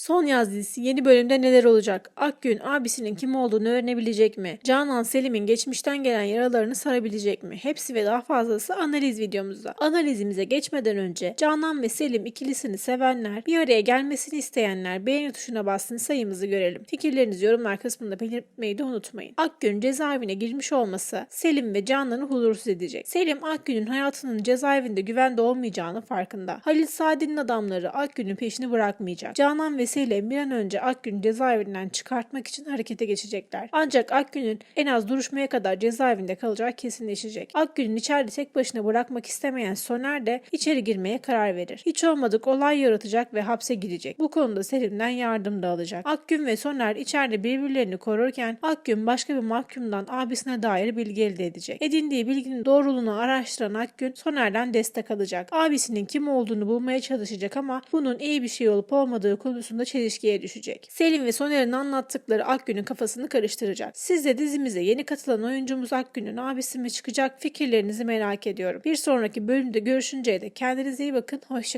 Son Yaz dizisi yeni bölümde neler olacak? Akgün abisinin kim olduğunu öğrenebilecek mi? Canan Selim'in geçmişten gelen yaralarını sarabilecek mi? Hepsi ve daha fazlası analiz videomuzda. Analizimize geçmeden önce Canan ve Selim ikilisini sevenler, bir araya gelmesini isteyenler beğeni tuşuna bassın sayımızı görelim. Fikirlerinizi yorumlar kısmında belirtmeyi de unutmayın. Akgün cezaevine girmiş olması Selim ve Canan'ı huzursuz edecek. Selim Akgün'ün hayatının cezaevinde güvende olmayacağını farkında. Halil Saadet'in adamları Akgün'ün peşini bırakmayacak. Canan ve Selim bir an önce Akgün'ü cezaevinden çıkartmak için harekete geçecekler. Ancak Akgün'ün en az duruşmaya kadar cezaevinde kalacağı kesinleşecek. Akgün'ün içeride tek başına bırakmak istemeyen Soner de içeri girmeye karar verir. Hiç olmadık olay yaratacak ve hapse girecek. Bu konuda Selim'den yardım da alacak. Akgün ve Soner içeride birbirlerini korurken Akgün başka bir mahkumdan abisine dair bilgi elde edecek. Edindiği bilginin doğruluğunu araştıran Akgün Soner'den destek alacak. Abisinin kim olduğunu bulmaya çalışacak ama bunun iyi bir şey olup olmadığı konusunda çelişkiye düşecek. Selim ve Soner'in anlattıkları Akgün'ün kafasını karıştıracak. Siz de dizimize yeni katılan oyuncumuz Akgün'ün abisi mi çıkacak fikirlerinizi merak ediyorum. Bir sonraki bölümde görüşünceye dek kendinize iyi bakın. Hoşçakalın.